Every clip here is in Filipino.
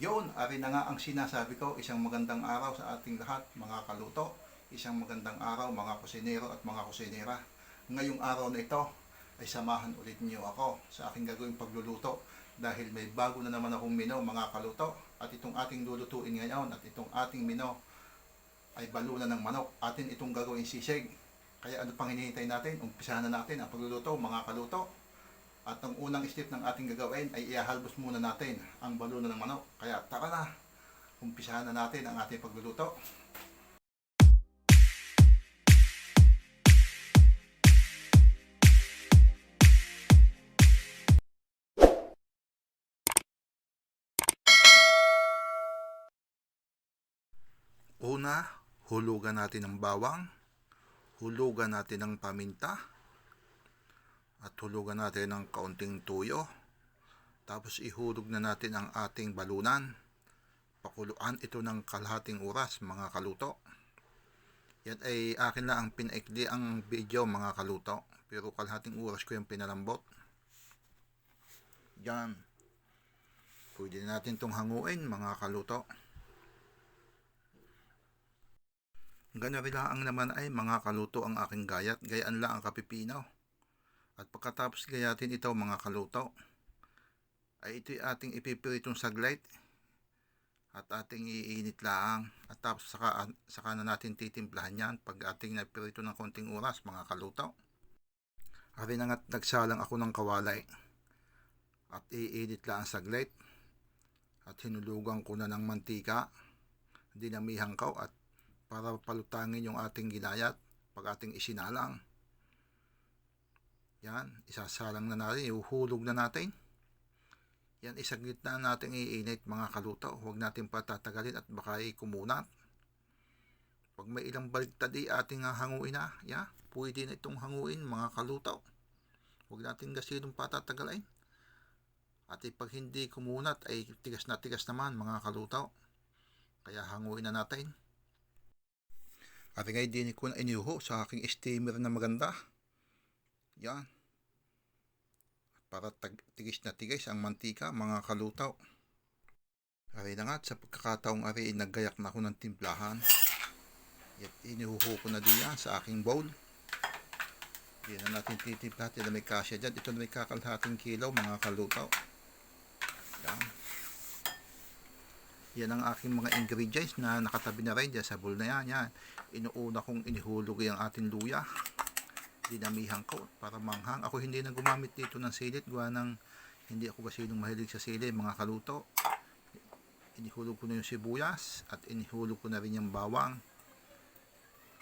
Yun, ari na nga ang sinasabi ko, isang magandang araw sa ating lahat, mga kaluto. Isang magandang araw, mga kusinero at mga kusinera. Ngayong araw na ito, ay samahan ulit niyo ako sa aking gagawing pagluluto dahil may bago na naman akong mino, mga kaluto. At itong ating lulutuin ngayon at itong ating mino ay balunan ng manok. Atin itong gagawin sisig. Kaya ano pang hinihintay natin? Umpisahan na natin ang pagluluto, mga kaluto. At ang unang step ng ating gagawin ay ihahalbos muna natin ang balunan ng manok. Kaya tara na, umpisahan na natin ang ating pagluluto. Una, hulugan natin ng bawang, hulugan natin ng paminta, at hulugan natin ng kaunting tuyo. Tapos ihulog na natin ang ating balunan. Pakuluan ito ng kalahating oras mga kaluto. Yan ay akin lang ang pinaikli ang video mga kaluto. Pero kalahating oras ko yung pinalambot. Yan. Pwede natin itong hanguin mga kaluto. Ganyan rin lang naman ay mga kaluto ang aking gayat. Gayaan lang ang kapipino. At pagkatapos gayatin ito mga kaluto, ay ito'y ating ipipiritong saglit at ating iinit lang at tapos saka, saka na natin titimplahan yan pag ating napirito ng konting oras mga kaluto. Ari na nga't nagsalang ako ng kawalay at iinit lang ang saglit at hinulugan ko na ng mantika dinamihan ko at para palutangin yung ating ginayat pag ating isinalang. Yan, isasalang na natin, ihuhulog na natin. Yan, isaglit na natin iinit mga kaluto. Huwag natin patatagalin at baka kumunat. Pag may ilang baliktad ay ating hanguin na, ya, pwede na itong hanguin mga kaluto. Huwag natin gasilong patatagalin. At eh, pag hindi kumunat ay tigas na tigas naman mga kaluto. Kaya hanguin na natin. At ngay din ko na iniuho sa aking steamer na maganda. Yan. Para tag, tigis na tigis ang mantika, mga kalutaw. Ari na nga, sa pagkakataong ari, naggayak na ako ng timplahan. At inihuho ko na din yan sa aking bowl. Yan na natin titimpla. Yan na may kasya dyan. Ito na may kakalhating kilaw, mga kalutaw. Yan. Yan ang aking mga ingredients na nakatabi na rin dyan sa bowl na yan. Yan. Inuuna kong inihulog yung ating luya dinamihan ko para manghang. Ako hindi na gumamit dito ng silit. Gawa ng hindi ako kasi nung mahilig sa sili, mga kaluto. Inihulog ko na yung sibuyas at inihulog ko na rin yung bawang.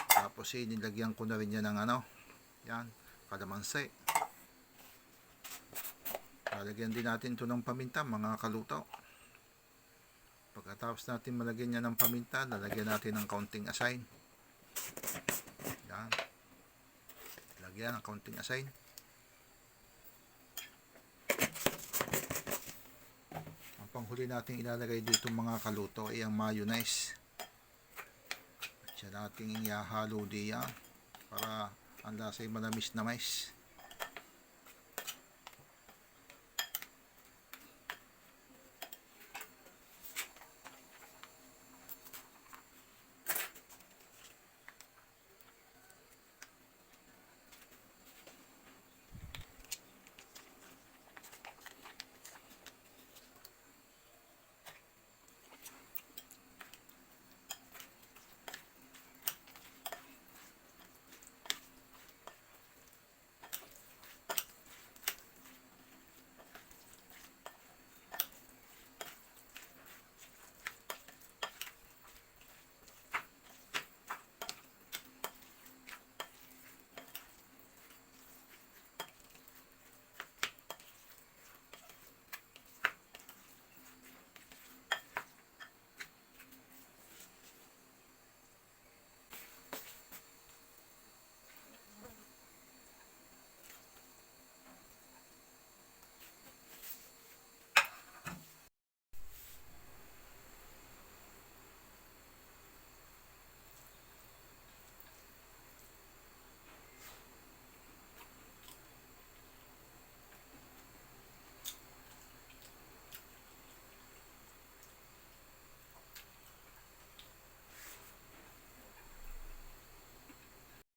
Tapos eh, nilagyan ko na rin yan ng ano, yan, kalamansi. Lalagyan din natin ito ng paminta, mga kaluto. Pagkatapos natin malagyan niya ng paminta, lalagyan natin ng kaunting asine. Yan lagyan ng kaunting asine ang panghuli natin ilalagay dito mga kaluto ay ang mayonnaise. At siya natin ihahalo diyan para ang lasa ay malamis na mais